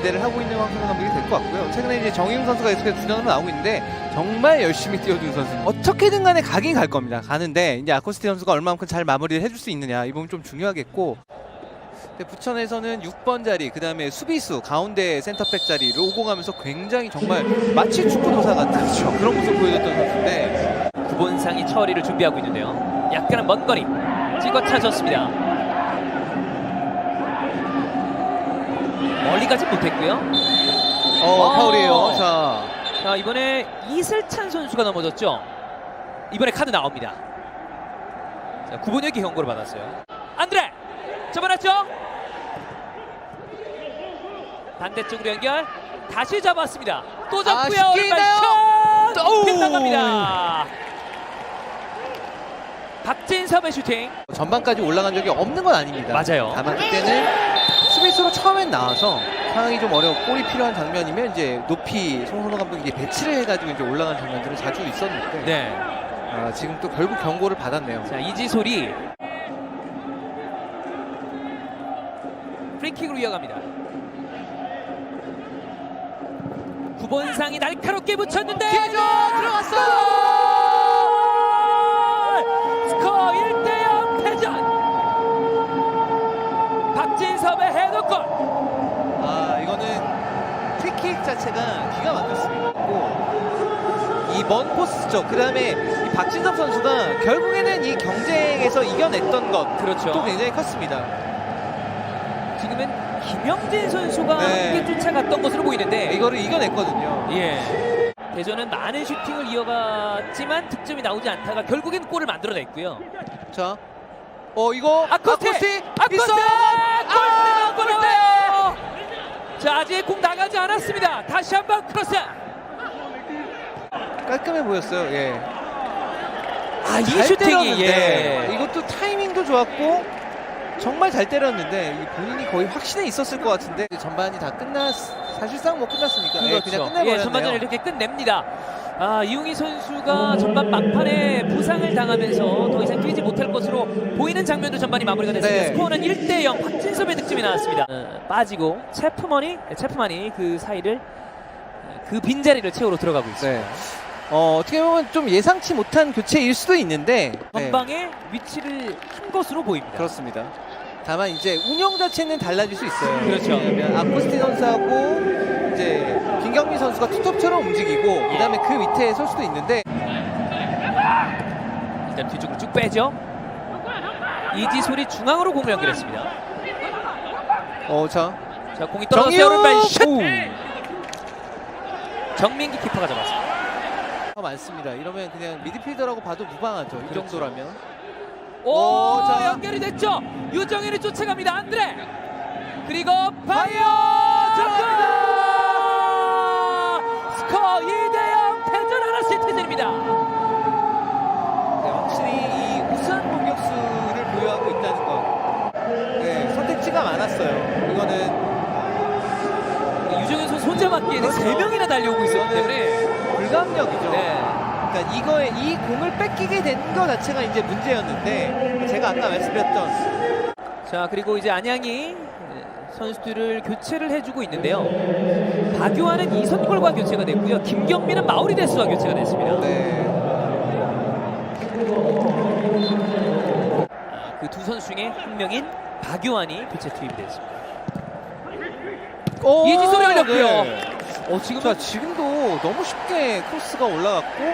기대를 하고 있는 황선홍 감독이 될 것 같고요. 최근에 이제 정희웅 선수가 계속해서 주전으로 나오고 있는데 정말 열심히 뛰어준 선수. 어떻게든 간에 가긴 갈 겁니다. 가는데 이제 아코스티 선수가 얼마만큼 잘 마무리를 해줄 수 있느냐 이 부분 좀 중요하겠고. 부천에서는 6번 자리, 그 다음에 수비수, 가운데 센터백 자리를 오고 가면서 굉장히 정말 마치 축구도사 같은 그런 모습 보여줬던 선수인데 구본상이 처리를 준비하고 있는데요. 약간은 먼 거리 찍어 차졌습니다. 멀리 가지 못했고요. 어, 어. 파울이에요. 자, 자 이번에 이슬찬 선수가 넘어졌죠. 이번에 카드 나옵니다. 자 구본혁이 경고를 받았어요. 안드레 잡아놨죠. 반대쪽으로 연결 다시 잡았습니다. 또 잡고요. 아, 슛 오우. 빗나갑니다. 박진 섭의 슈팅. 전반까지 올라간 적이 없는 건 아닙니다. 맞아요. 다만 그때는 수비수로 처음엔 나와서 상황이 좀 어려워 골이 필요한 장면이면 이제 높이 송선호 감독이 이제 배치를 해가지고 이제 올라간 장면들은 자주 있었는데 네. 아, 지금 또 결국 경고를 받았네요. 자 이지솔이 프리킥으로 이어갑니다. 구본상이 날카롭게 붙였는데 들어갔어. 스코어 1대 자체가 기가 막혔습니다. 이먼 포스죠. 그 다음에 이 박진섭 선수가 결국에는 이 경쟁에서 이겨냈던 것도 그렇죠. 굉장히 컸습니다. 지금은 김영진 선수가 네. 함께 쫓아갔던 것으로 보이는데 이거를 이겨냈거든요. 예. 대전은 많은 슈팅을 이어갔지만 득점이 나오지 않다가 결국엔 골을 만들어냈고요. 자, 어 이거 아코스티! 아코스티 아코스티! 있어! 골! 골 골대! 자, 아직 공 나가지 않았습니다. 다시 한번 크로스. 깔끔해 보였어요. 예. 아, 이잘 슈팅이 때렸는데 예. 이것도 타이밍도 좋았고 정말 잘 때렸는데 이 본인이 거의 확신에 있었을 것 같은데 전반이 다 끝났 사실상 뭐 끝났으니까 예, 그냥 그렇죠. 끝내버렸네요. 예, 전반전을 이렇게 끝냅니다. 아, 이웅희 선수가 전반 막판에 부상을 당하면서 더 이상 뛰지 못할 것으로 보이는 장면도 전반이 마무리가 됐습니다. 네. 스코어는 1대 0 박진섭의 득점이 나왔습니다. 어, 빠지고 체프머니, 체프만이 그 사이를 어, 그 빈자리를 채우러 들어가고 있습니다. 네. 어, 어떻게 보면 좀 예상치 못한 교체일 수도 있는데 네, 전방에 위치를 한 것으로 보입니다. 그렇습니다. 다만 이제 운영 자체는 달라질 수 있어요. 그렇죠. 왜냐하면 아코스티 선수하고 이제 김경민 선수가 투톱처럼 움직이고 그다음에 그 밑에 설 수도 있는데 일단 뒤쪽으로 쭉 빼죠. 이지솔이 중앙으로 공을 연결했습니다. 어, 자 자 공이 떨어졌어요. 오른발 슛. 정민기 키퍼가 잡았습니다. 더 많습니다. 이러면 그냥 미드필더라고 봐도 무방하죠. 이 그렇죠. 정도라면. 오, 오, 자. 연결이 됐죠. 유정현이 쫓아갑니다. 안드레. 그리고 파이어 달려오고 있었기 때문에 불가항력이죠. 네. 그러니까 이거에 이 공을 뺏기게 된 거 자체가 이제 문제였는데 제가 아까 말씀드렸던 자 그리고 이제 안양이 선수들을 교체를 해주고 있는데요. 박유환은 이선골과 교체가 됐고요. 김경민은 마우리 데스와 교체가 됐습니다. 네, 그두 선수 중에 한 명인 박유환이 교체 투입됐습니다. 오, 이지솔이 올렸고요. 네. 어 지금 자 지금도 너무 쉽게 크로스가 올라갔고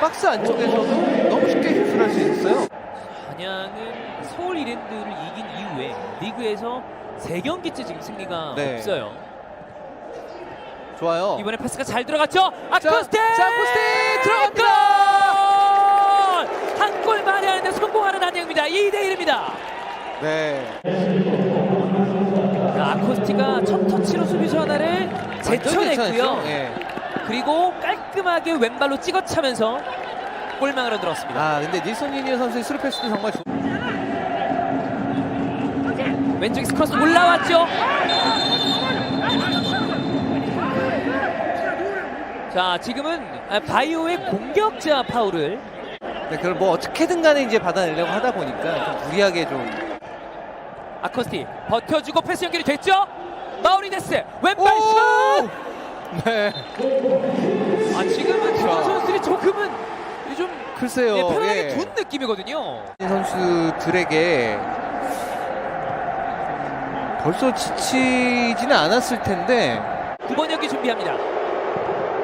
박스 안쪽에서도 너무 쉽게 슛을 할수 있었어요. 안양은 서울 이랜드를 이긴 이후에 리그에서 세 경기째 지금 승리가 네. 없어요. 좋아요. 이번에 패스가 잘 들어갔죠. 아코스테! 자, 아코스테 들어갑니다. 한골 만회하는데 성공하는 안양입니다. 2대 1입니다. 네. 아코스티가 첫 터치로 수비수 하나를 제쳐냈고요. 괜찮았죠? 예. 그리고 깔끔하게 왼발로 찍어 차면서 골망으로 들었습니다. 아 근데 닐슨 유니어 선수의 스루 패스도 정말 좋. 왼쪽에 스크로스 올라왔죠. 자 지금은 아, 바이오의 공격자 파울을 네, 그걸 뭐 어떻게든 간에 이제 받아내려고 하다 보니까 좀 무리하게 좀. 아코스티 버텨주고 패스 연결이 됐죠. 마우리데스 왼발 슛! 네. 아 지금은 두 자. 선수들이 조금은 좀 글쎄요. 예, 편하게 예. 둔 느낌이거든요. 이 선수들에게 벌써 지치지는 않았을 텐데 9번역이 준비합니다.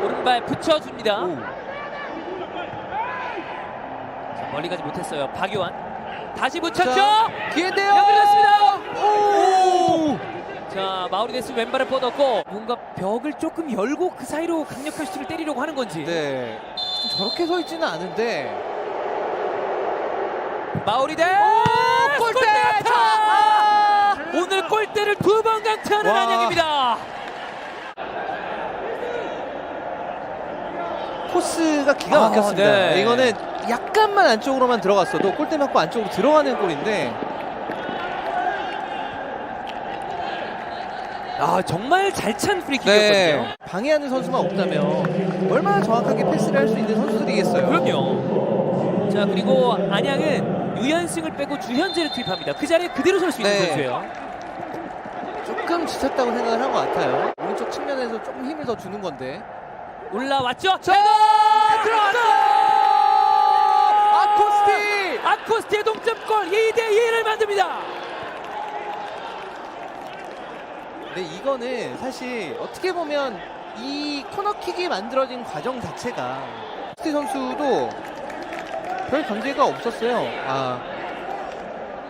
오른발 붙여줍니다. 오. 자, 멀리 가지 못했어요. 박요한 다시 붙였죠. 자, 기회인데요. 연결됐습니다. 오! 자 마우리데스 왼발을 뻗었고 뭔가 벽을 조금 열고 그 사이로 강력한 슈팅을 때리려고 하는 건지. 네. 저렇게 서 있지는 않은데 마우리데스 골대! 골대! 자! 오늘 골대를 두 번 강타하는 와. 안양입니다. 코스가 기가 아, 막혔습니다. 네. 이거는 약간만 안쪽으로만 들어갔어도 골대 맞고 안쪽으로 들어가는 골인데 아 정말 잘 찬 프리킥이었거든요. 네. 방해하는 선수만 없다면 얼마나 정확하게 패스를 할 수 있는 선수들이겠어요. 그럼요. 자 그리고 안양은 유현승을 빼고 주현재를 투입합니다. 그 자리에 그대로 설 수 있는 네. 선수예요. 조금 지쳤다고 생각을 한 것 같아요. 오른쪽 측면에서 조금 힘을 더 주는 건데. 올라왔죠. 자, 들어갔어! 아코스티! 아코스티의 동점골 2대 2를 만듭니다. 네, 이거는 사실 어떻게 보면 이 코너킥이 만들어진 과정 자체가 스티 선수도 별 관계가 없었어요. 아,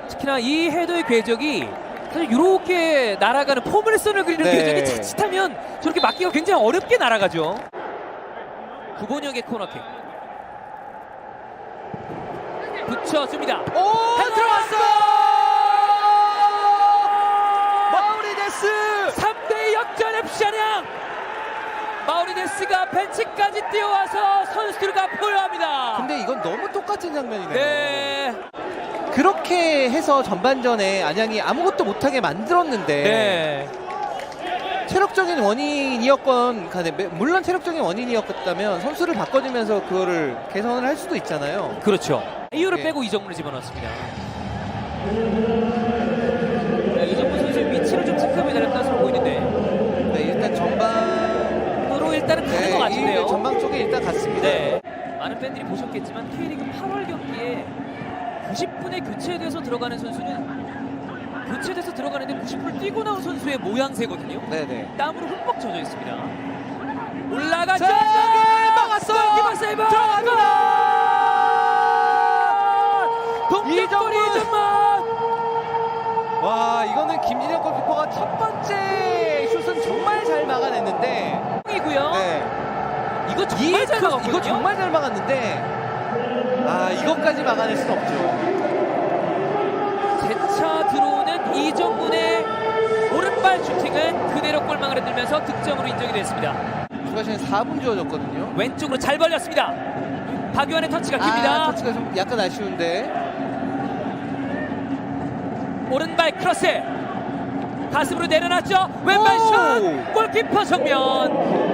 특히나 이 헤더의 궤적이 사실 이렇게 날아가는 포물선을 그리는 네. 궤적이 자칫하면 저렇게 막기가 굉장히 어렵게 날아가죠. 구본혁의 코너킥. 붙여줍니다. 오, 들어갔어! 마우리데스! 3대 역전 FC 안양 마우리데스가 벤치까지 뛰어와서 선수들과 포효합니다. 근데 이건 너무 똑같은 장면이네요. 네, 그렇게 해서 전반전에 안양이 아무것도 못하게 만들었는데 네, 체력적인 원인이었건 간에 물론 체력적인 원인이었다면 선수를 바꿔주면서 그거를 개선을 할 수도 있잖아요. 그렇죠. 이유를 네. 빼고 이정문을 집어넣습니다. 네, 이정문 선수의 위치를 좀 체크하고 기다릴 가능성을 보이는데 네, 일단 전방으로 으로 일단은 가는 것 같은데요. 전방 쪽에 일단 갔습니다. 네. 많은 팬들이 보셨겠지만 K리그 8월 경기에 90분에 교체돼서 들어가는 선수는 교체돼서 들어가는데 90분 뛰고 나온 선수의 모양새거든요. 네네. 땀으로 흠뻑 젖어 있습니다. 올라가죠. 자, 막았어요. 골키퍼 세이브. 동점골이. 이정문. 와 이거는 김진혁 골키퍼가 첫 번째 슛은 정말 잘 막아냈는데 이고요. 네. 이 정말 잘 크로스, 막았거든요. 이거 정말 잘 막았는데 아 이것까지 막아낼 수는 없죠. 재차 들어오는 이정문의 오른발 슈팅은 그대로 골망을 흔들면서 득점으로 인정이 됐습니다. 추가 시간 4분 주어졌거든요. 왼쪽으로 잘 벌렸습니다. 박유한의 터치가 아, 깁니다. 터치가 좀 약간 아쉬운데. 오른발 크로스. 가슴으로 내려놨죠. 왼발 오! 슛. 골키퍼 정면.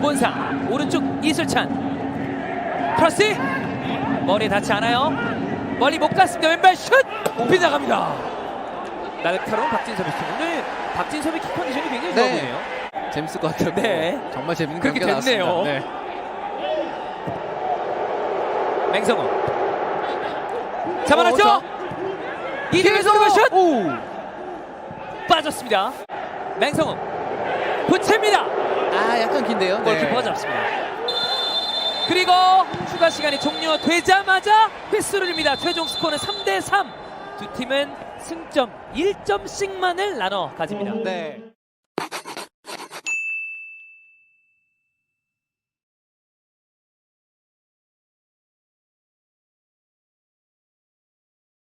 구본상 오른쪽 이슬찬. 크로스. 머리에 닿지 않아요. 멀리 못 갔습니다. 왼발 슛. 빗나갑니다. 날카로운 박진섭의 슈팅. 오늘 박진섭의 키 컨디션이 굉장히 좋아 네. 보이네요. 재밌을 것 같아요. 네. 정말 재밌는 그렇게 경기가 됐네요. 나왔습니다. 네. 맹성호. 잡아놨죠. 어, 이대에서 오른발 슛. 오! 빠졌습니다. 맹성호. 부채입니다. 아, 약간 긴데요. 골키퍼가 잡습니다. 그리고 추가 시간이 종료되자마자 휘스를 줍니다. 최종 스코어는 3대 3. 두 팀은 승점 1점씩만을 나눠 가집니다. 네.